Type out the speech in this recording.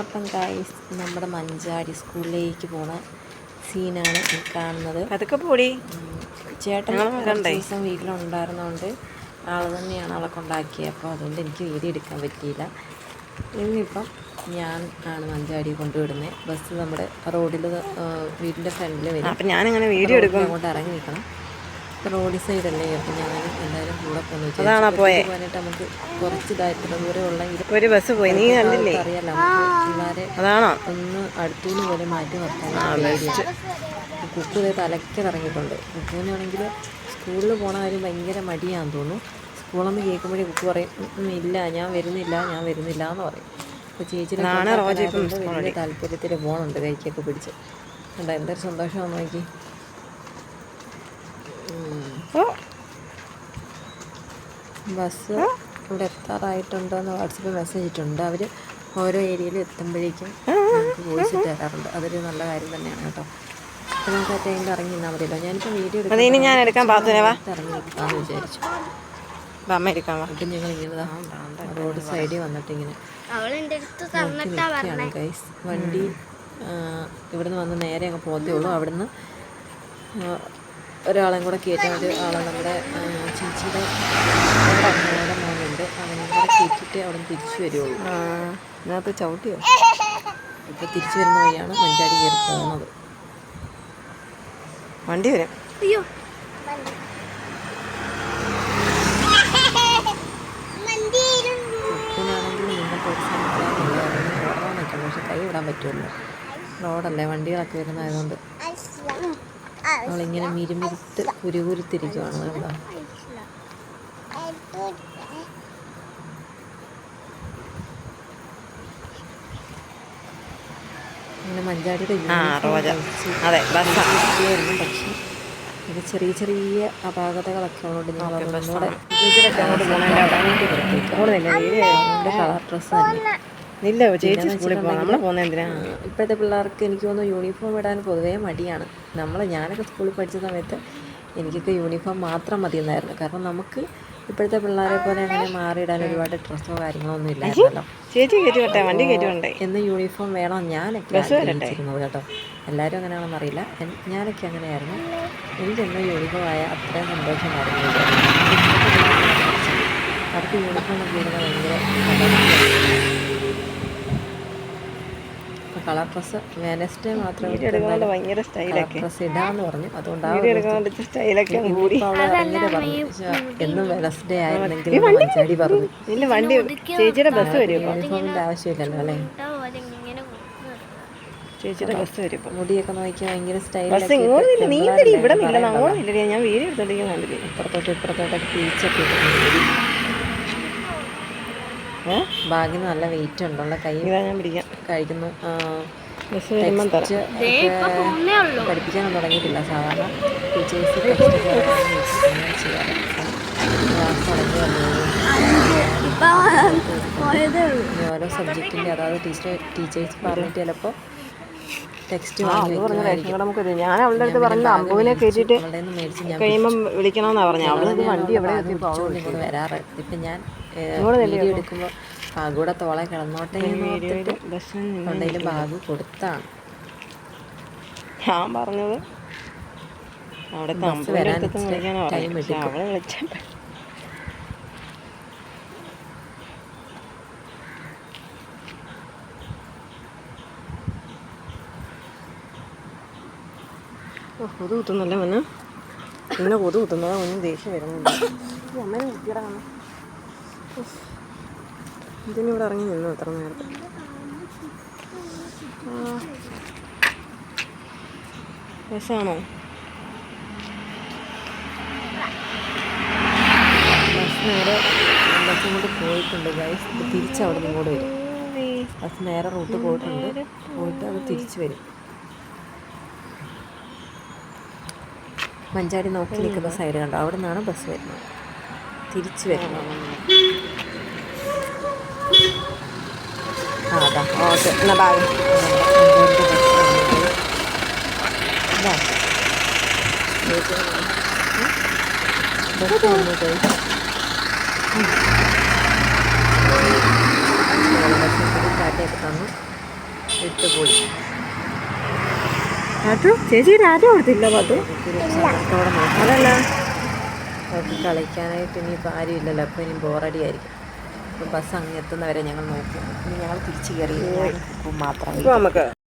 അപ്പം ഗൈസ് നമ്മുടെ മഞ്ചാടി സ്കൂളിലേക്ക് പോണ സീനാണ് കാണുന്നത്. അതൊക്കെ പൊടി ചേട്ടൻ ദിവസം വീട്ടിലുണ്ടായിരുന്നതുകൊണ്ട് ആൾ തന്നെയാണ് അവളെ കൊണ്ടാക്കിയത് അപ്പോൾ അതുകൊണ്ട് എനിക്ക് വീഡിയോ എടുക്കാൻ പറ്റിയില്ല. ഇന്നിപ്പം ഞാൻ ആണ് മഞ്ചാടി കൊണ്ടുവിടുന്നത് ബസ് നമ്മുടെ റോഡിൽ വീടിന്റെ ഫ്രണ്ടിൽ വരും. അപ്പം ഞാനിങ്ങനെ വീഡിയോ എടുക്കും. അങ്ങോട്ട് ഇറങ്ങി നിൽക്കണം റോഡ് സൈഡല്ലേ അപ്പം ഞാൻ എന്തായാലും കൂടെ പോകുന്നു അതാണോ പോയെ? പോകാനായിട്ട് നമുക്ക് കുറച്ച് ഇതാ- ഇത്ര ദൂരം ഉള്ളെങ്കിൽ ഒരു ബസ് പോയി. നീ കണ്ടില്ലേ? അറിയാലോ പിള്ളേരെ അതാണോ? ഒന്ന് അടുത്തുനിന്ന് പോലെ മാറ്റി നിർത്താൻ കുക്കു തലയ്ക്ക് ഇറങ്ങിയിട്ടുണ്ട്. കുക്കുവിനാണെങ്കിൽ സ്കൂളിൽ പോണ കാര്യം ഭയങ്കര മടിയാന്ന് തോന്നുന്നു. സ്കൂളെന്ന് കേൾക്കുമ്പോഴേ കുക്കു പറയും "ഉം, ഉം, ഇല്ല ഞാൻ വരുന്നില്ല ഞാൻ വരുന്നില്ല എന്ന് പറയും. അപ്പോൾ ചേച്ചി അതാണ് റോജ ഇപ്പം കൊണ്ടാക്കാനായതുകൊണ്ട് വലിയ താല്പര്യത്തിൽ പോകണുണ്ട് കൈക്കൊക്കെ പിടിച്ച്. എന്താ എന്തൊരു സന്തോഷമാണെന്ന് നോക്കി. ബസ് ഇവിടെ എത്താറായിട്ടുണ്ടോ എന്ന് വാട്സപ്പിൽ മെസ്സേജ് ഇട്ടുണ്ട്. അവർ ഓരോ ഏരിയയിൽ എത്തുമ്പോഴേക്കും വോയിസ് തരാറുണ്ട്. അതൊരു നല്ല കാര്യം തന്നെയാണ് കേട്ടോ. അപ്പോൾ നമുക്ക് ആ ഇറങ്ങി നിന്നാൽ മതിയല്ലോ. ഞാനിപ്പോൾ വീഡിയോ ഇനി ഞാൻ എടുക്കാൻ ഇറങ്ങി നിൽക്കാമെന്ന് വിചാരിച്ചു. അമ്മ എടുക്കാൻ വാ. അപ്പം ഞങ്ങൾ ഇങ്ങനെ റോഡ് സൈഡിൽ വന്നിട്ട് ഇങ്ങനെ ഗൈസ് വണ്ടി ഇവിടുന്ന് വന്ന് നേരെ അങ്ങ് പോകത്തേ ഉള്ളൂ. അവിടുന്ന് ഒരാളെയും കൂടെ കയറ്റാൻ ഒരു ആളെ നമ്മുടെ ചേച്ചിയുടെ അമ്മയുടെ മോനുണ്ട് അവനെ കൂടെ കയറ്റിയിട്ട് അവിടെ നിന്ന് തിരിച്ചു വരുള്ളൂ. ആ, ഇതിനകത്ത് ചവിട്ടിയോ? ഇപ്പോൾ തിരിച്ചു വരുന്ന വഴിയാണ് മഞ്ചാടി കയറി പോകുന്നത്. വണ്ടി വരും. അയ്യോ. പക്ഷെ കൈ വിടാൻ പറ്റുമല്ലോ. റോഡല്ലേ വണ്ടികളൊക്കെ വരുന്നതായതുകൊണ്ട് അവളിങ്ങനെ മിരുമിരുത്ത് കുരുകുരുത്തിരിക്കുവാണ് കേട്ടോ. അതെ പക്ഷേ ഇത് ചെറിയ ചെറിയ അപാകതകളൊക്കെ ഉള്ളതുകൊണ്ട് ഞങ്ങൾ ഒന്നുകൂടെ കളർ ഡ്രസ്സ് തന്നെ. ഇല്ല ചേച്ചി സ്കൂളിൽ പോകാം നമ്മൾ എന്തിനാ? ഇപ്പോഴത്തെ പിള്ളേർക്ക് എനിക്ക് തോന്നുന്നു യൂണിഫോം ഇടാൻ പൊതുവേ മടിയാണ്. നമ്മൾ ഞാനൊക്കെ സ്കൂളിൽ പഠിച്ച സമയത്ത് എനിക്കൊക്കെ യൂണിഫോം മാത്രം മതി എന്നായിരുന്നു കാരണം നമുക്ക് ഇപ്പോഴത്തെ പിള്ളേരെ പോലെ അങ്ങനെ മാറിയിടാൻ ഒരുപാട് ഡ്രസ്സോ കാര്യങ്ങളോ ഒന്നും ഇല്ലായിരുന്നല്ലോ ചേച്ചി കയറ്റി വിട്ടെ വണ്ടി കയറ്റി വിടണ്ടേ എന്ന് യൂണിഫോം വേണം? ഞാനൊക്കെ ആഗ്രഹിച്ചിരുന്നത് കേട്ടോ. എല്ലാവരും അങ്ങനെയാണെന്ന് അറിയില്ല. ഞാനൊക്കെ അങ്ങനെയായിരുന്നു. എനിക്കെന്ന യൂണിഫോം ആയ അത്രയും സന്തോഷമായിരുന്നു അവർക്ക് യൂണിഫോം ഒക്കെ ഭയങ്കര കളർ ഡ്രസ്സ് വെനസ്ഡേ മാത്രം ഭയങ്കര സ്റ്റൈലൊക്കെ ഡ്രസ്സ് ഇടാന്ന് പറഞ്ഞു. അതുകൊണ്ടാണ് എന്നും വെനസ്ഡേ ആയിരുന്നെങ്കിൽ പറഞ്ഞു. ചേച്ചിയുടെ ബസ് വരും യൂണിഫോമിന്റെ ആവശ്യമില്ലല്ലോ അല്ലേ? ഇങ്ങനെ ചേച്ചിയുടെ ബസ് വരും മുടിയൊക്കെ നോക്കിയാൽ ഭയങ്കര ബസ് നീ എന്തിനാ ഇവിടെ ഞാൻ വീട് എടുത്തോണ്ടിരിക്കുന്നുണ്ട് ഇപ്പുറത്തോട്ട് ഇപ്പുറത്തോട്ടൊക്കെ ഏ ബാഗിന് നല്ല വെയിറ്റ് ഉണ്ടല്ലോ കൈ ഞാൻ പിടിക്കാം. കഴിക്കുന്നു. പഠിപ്പിക്കാൻ തുടങ്ങിയിട്ടില്ല. സാധാരണ ടീച്ചേഴ്സ് ഓരോ സബ്ജക്റ്റിന്റെ അതായത് ടീച്ചർ ടീച്ചേഴ്സ് പറഞ്ഞിട്ട് ചിലപ്പോൾ ടെക്സ്റ്റ് ഞാൻ അവളുടെ അടുത്ത് പറഞ്ഞത് അമ്പുവിനെ കയറ്റിയിട്ട് കഴിയുമ്പം വിളിക്കണമെന്നാണ് പറഞ്ഞത് അവൾ വണ്ടി എവിടെ വരാറ്. ഇപ്പം ഞാൻ വീഡിയോ എടുക്കുമ്പോൾ ബാഗൂടെ തോളെ കിടന്നോട്ടെ കൊണ്ടതിൽ ബാഗ് കൊടുത്താണ്. ഞാൻ പറഞ്ഞത് അവിടെ ഓ കൊതു കുത്തുന്നല്ലേ മോന്? പിന്നെ കൊതു കുത്തുന്നതാ ഒന്നും ദേഷ്യം വരുന്നില്ല. അമ്മേനെ കുത്തിയിടാണ് ഇതിനിവിടെ ഇറങ്ങി നിന്നു അത്ര നേരത്തെ. രസമാണോ ബസ് നേരെ ബസ് ഇങ്ങോട്ട് പോയിട്ടുണ്ട് ഗൈസ് തിരിച്ച് അവിടെ നിന്ന് ഇങ്ങോട്ട് വരും. ബസ് നേരെ റൂട്ട് പോയിട്ടുണ്ട്. പോയിട്ട് അത് തിരിച്ചു വരും. മഞ്ചാടി നോക്കി നിൽക്കുന്ന സൈഡ് കണ്ടോ? അവിടെ നിന്നാണ് ബസ് വരുന്നത്. തിരിച്ച് ആ അതാ ഓക്കെ ടാറ്റയൊക്കെ തന്നു വിട്ടുപോയി ആറ്റു ചേച്ചി രാജ കൊടുത്തില്ല നോക്കി അതല്ല. അവർക്ക് കളിക്കാനായിട്ട് ഇനിയിപ്പോൾ ആരും ഇല്ലല്ലോ. അപ്പോൾ ഇനി ബോറടി ആയിരിക്കും. അപ്പോൾ ബസ് അങ്ങ് എത്തുന്നവരെ ഞങ്ങൾ നോക്കും. ഇനി ഞങ്ങൾ തിരിച്ചു കയറി മാത്രം നമുക്ക്